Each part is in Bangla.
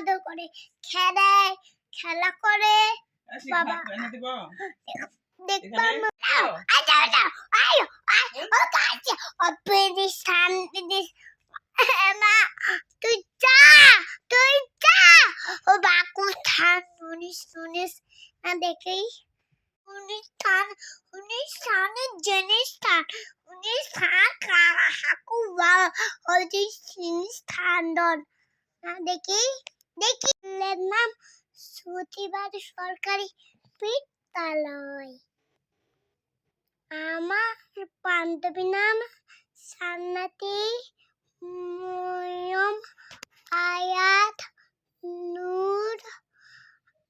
আদর করে খেলায় খেলা করে। বাবা। ভাত এনে দিব। দেখবা এখানে? আচ্ছা আচ্ছা আয়ো আয় ও কাছে ও প্লিজ মা তুই যা তুই যা। ও বাকু উনিশ উনিশ। না দেখেই উনিশ স্থান উনিশ স্থানের জিনিস স্থান। উনিশ স্থান কারা হাকু বা হলদি জিনিস স্থান দন না দেখি দেখি নাম সুতিবাদ সরকারি বিদ্যালয়। আমার বান্ধবী নাম সান্নাতি ময়ম আয়াত নূর।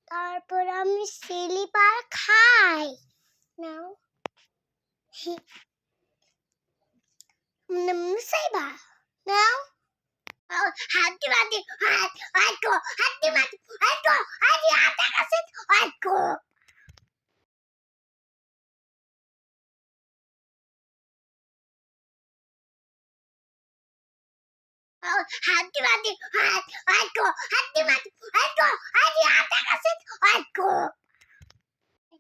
তারপর আমি স্লিপার খাই। নাও। সাইবা। নাও। হাতি মাতি হাত হাত গো হাতি মাতি হাত গো হাতি হাত কাছে হাত গো হাতি মাতি হাত হাত গো হাতি মাতি হাত গো হাতি হাত কাছে হাত গো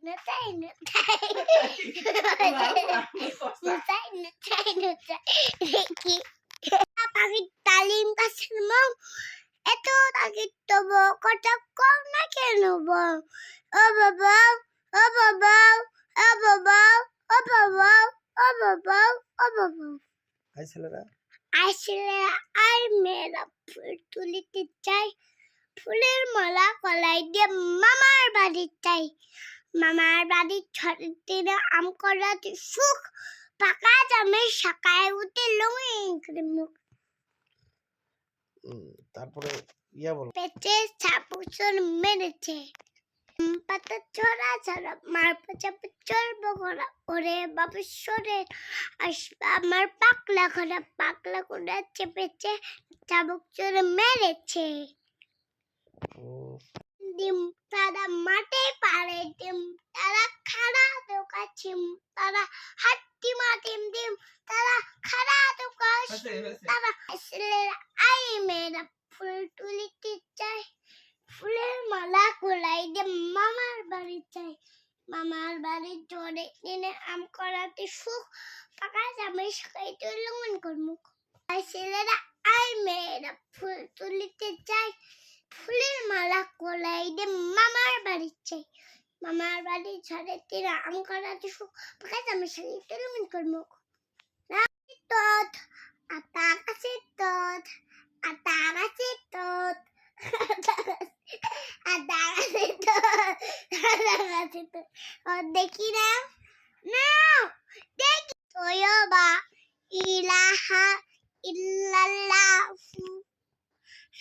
Nutai, nutai. Nutai, nutai, nutai. Ricky. পাখির তালিম গাছের মৌ এত তাগিদ তব কটা কম না কেন বউ? ও বাবা ও বাবা ও বাবা ও বাবা ও বাবা ও বাবা। হাই ছেলেরা। আসলে আর মেয়েরা ফুল তুলিতে চাই। ফুলের মালা কলাই দিয়ে মামার বাড়ি চাই। মামার বাড়ির ছটের দিনে আম করাতে সুখ। পাকা শাকায় উঠে মুখ। তারপরে ইয়া বলো। পেটে মেরেছে। পাতা ছড়া ছড়া মার ওরে বাবু সরে আমার পাকলা পাকলা চেপেছে চাবুক চড়ে মেরেছে ডিম তারা মাঠে পারে ডিম তারা খাড়া দোকা ছিম তারা হাট্টি তারা খাড়া দোকা হয়েছে হয়েছে। তারা আসলে আই মেয়েরা ফুল তুলিতে চাই ফুলের মালা কোলাই দিয়ে মামার বাড়ি চাই মামার বাড়ি চড়ে দিনে আম করাতে সুখ পাকা জামে সকাইতে লুমন করমুখ আর ছেলেরা আই মেয়েরা ফুল তুলিতে চাই ফুলের মালা কোলাই দিয়ে মামার বাড়ি চাই মামার বাড়ি ঝড়ে তীরা আম করাতে সুখ পাকা জামে সকাইতে লুমন করমুখ তত তত, আতা গাছে তত তত, আতা গাছে তত। ও, দেখি না? না, দেখি। তোয়বা ইলাহা ইল্লাল্লাহু।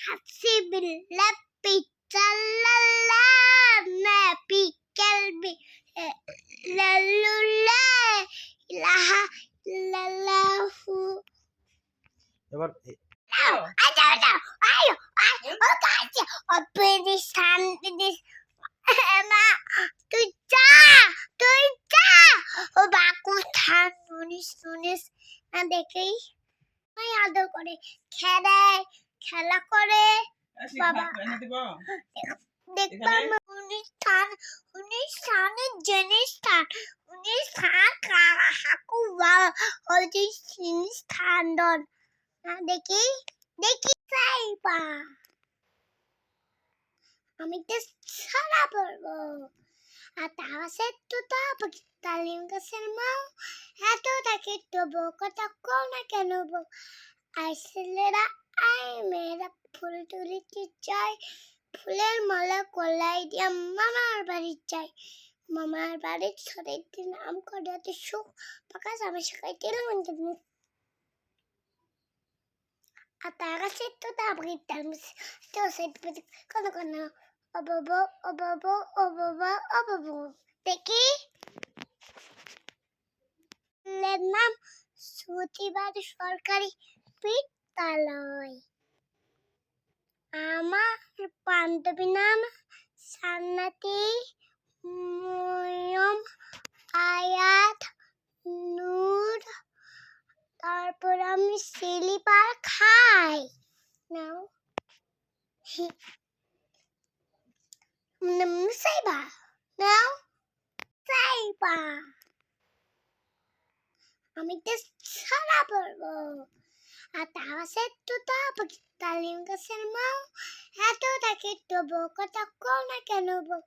হাসিবিল্লাহ পিচাল্লাল্লাহ নাবি কালবি লাল্লুল্লাহ ইলাহা ইল্লাল্লাহু এবার এ- Ow! I don't know. Ayo! Ay! Oh, কাছে ও প্লিজ থাম প্লিজ মা তুই যা তুই যা ও বাকু থাম শুনিস শুনিস না দেখেই আদর করে খেলায় খেলা করে বাবা। দেখবা এখানে? উনিশ স্থান উনিশ জিনিস স্থান উনিশ স্থান কারা হাকু বা হলদি জিনিস দন দেখি দেখি সাইবা আমি তো সারা পড়ব আর না কেন বউ আর ছেলেরা আই মেয়েরা ফুল তুলিতে চায় ফুলের মালা, কলাই দিয়ে মামার বাড়ি চাই মামার বাড়ির ছড়ের দিন আম করাতে সুখ পাকা জামা লবণ দেবো আর তার কাছে তো তো সেট কোন কোন দেখি। নাম সুতিবাদ সরকারি বিদ্যালয়। আমার বান্ধবী নাম সান্নাতি ময়ম আয়াত নূর। তারপর আমি স্লিপার খাই। নাও। Saber. Now, Saber. আমি তো সারা পড়ব। আর তো তা তালিম গাছের মাও এত তাকে তবু কথা কও না কেন বউ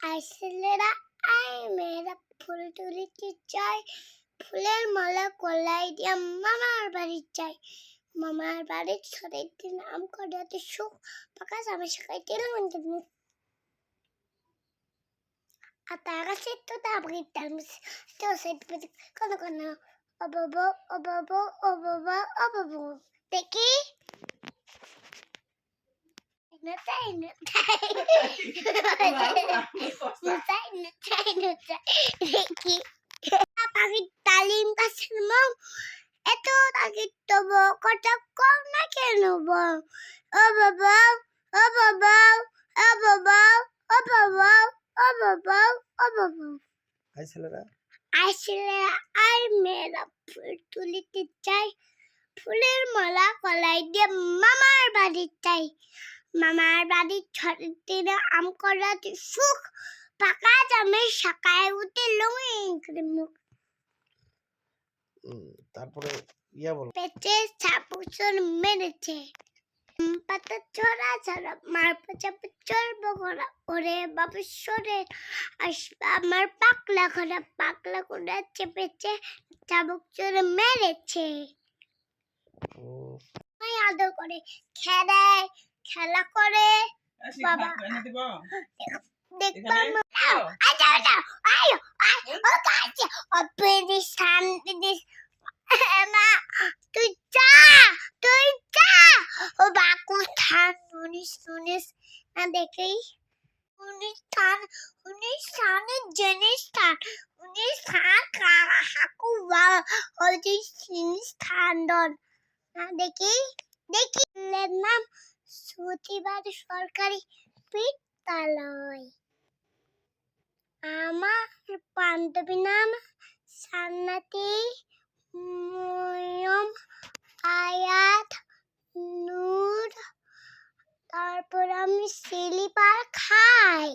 আর ছেলেরা আই মেয়েরা, ফুল তুলিতে চায় ফুলের মালা কলাই দিয়া মামার বাড়ি চাই। মামার বাড়ির ছড়ের দিন আম করাতে সুখ, পাকা জামা শেখাই তেল মন্দির আর তার কাছে তো তারপরে তো সেট কোনো কোনো, অবাবো অবাবো, অবাবা, অবাবো, দেখি। নতাই নতাই পাখির তালিম গাছের মম এত তাকে তবু কথা কম না কেন বল? ও বাবা ও বাবা ও বাবা। ও বাবা ও বাবা ও বাবা হাই ছেলেরা আসলে আর মেয়েরা ফুল তুলিতে চাই। ফুলের মালা কলাই দিয়ে মামার বাড়ি চাই। মামার বাড়ির ছটের দিনে আম করাতে সুখ পাকা জামে শাকায় উঠে লুঙ্গিং করে মুখ তারপরে ইয়া বলো। পেটে ছাপুচন মেরেছে। পাতা ছড়া ছড়া মার পাচা চল বগরা। ওরে বাবু সরে আসবে আমার পাকলা খরা পাকলা করে চেপেছে চাবুক চড়ে মেরেছে। আদর করে খেলায় খেলা করে। বাবা। দেখবা এখানে? আও, আই যাও যাও আই আই ও কাছে ও প্লিজ স্থান প্লিজ মা তুই যা তুই যা। ও বাকু থান উনিশ উনিশ না দেখেই। উনিশ স্থান উনিশ স্থানের জিনিস স্থান উনিশ স্থান কারা হাকু বা হলদি জিনিস স্থান দন না দেখি দেখি নাম সুতিবার সরকারি বিদ্যালয়। আমার বান্ধবী নাম সান্নাতি ময়ম আয়াত নূর তারপর আমি স্লিপার খাই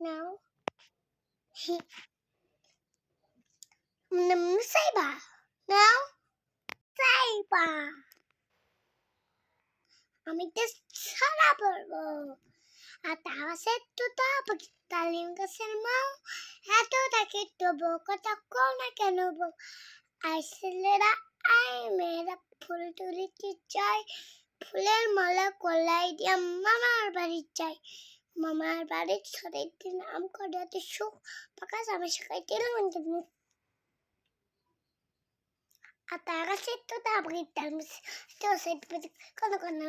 নাও সাইবা নাও সাইবা আমি তো সারা আর তারা সে তো তালিম গাছের মাও। এত তাকে তবু কথা কও না কেন বউ আর ছেলেরা আই মেয়েরা, ফুল তুলিতে চায় ফুলের মালা কলাই দিয়া মামার বাড়ি চাই মামার বাড়ির ছড়ের দিন আম করাতে সুখ, পাকা জামা শেখাই তেল মন্দির আর তার কাছে তো তারপরে তো সেট কোনো কোনো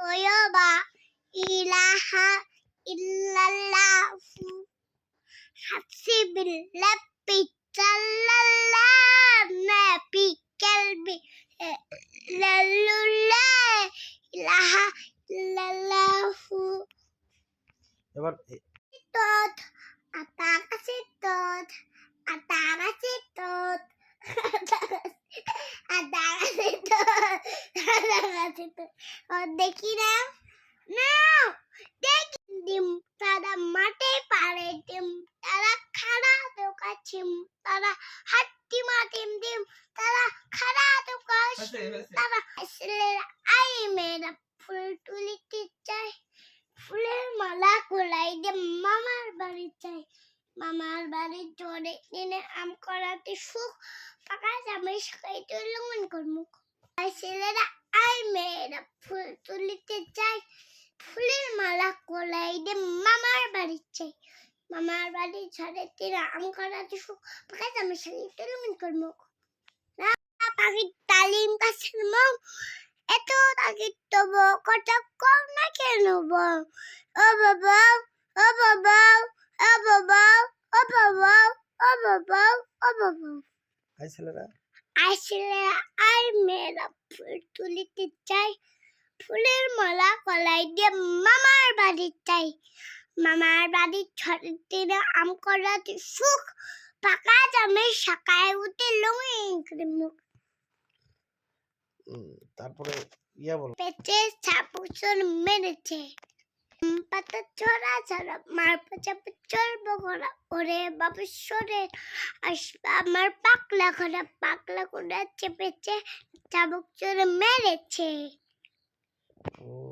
Toyoba ilaha illallahu Hasibillah Pitallah Nabi kalbi Lalullah ilaha illallahu এবার এ- Tot Ataka tot Ataka tot Ataka tot Ataka tot দেখি না না দেখি ডিম তারা মাঠে পারে ডিম তারা খাড়া দোকা ছিম তারা হাত্তি মাটিম ডিম তারা খাড়া দোকা তারা ছেলেরা আই মেয়েরা ফুল তুলিতে চায় ফুলের মালা কোলাই দিয়ে মামার বাড়ি চাই মামার বাড়ি চড়ে দিনে আম করাতে সুখ পাকা জামাই সকাইতে লঙ্ঘন করমুখ আর ছেলেরা আর মেয়েরা, ফুল তুলিতে চাই। ফুলের মালা কোলাই দিয়ে মামার বাড়ি চাই। মামার বাড়ি ছড়ে দিনে আম করাতে সুখ পাকা জামাই সকাইতে লঙ্ঘন করমুখ পাখির তালিম গাছের মৌ, এত তাগিদ তবু কথা কম না কেন ও বাবা ও বাবা ও বাবা ও বাবা ও বাবা ছেলেরা। আসলে আর মেয়েরা ফুল তুলিতে চাই ফুলের মালা কলাই দিয়ে মামার বাড়ি চাই। মামার বাড়ির ছড়ের দিনে আম করাতে সুখ পাকা জামে সকায় উঠে মুখ। তারপরে ইয়া বলো। পেটে মেরেছে। পাতা ছড়া ছড়া মার চাপে চলবো ঘোড়া। ওরে বাবু, সরে আমার পাকলা ঘোড়া। পাকলা ঘোড়া চেপেছে, চাবুক চড়ে মেরেছে। ও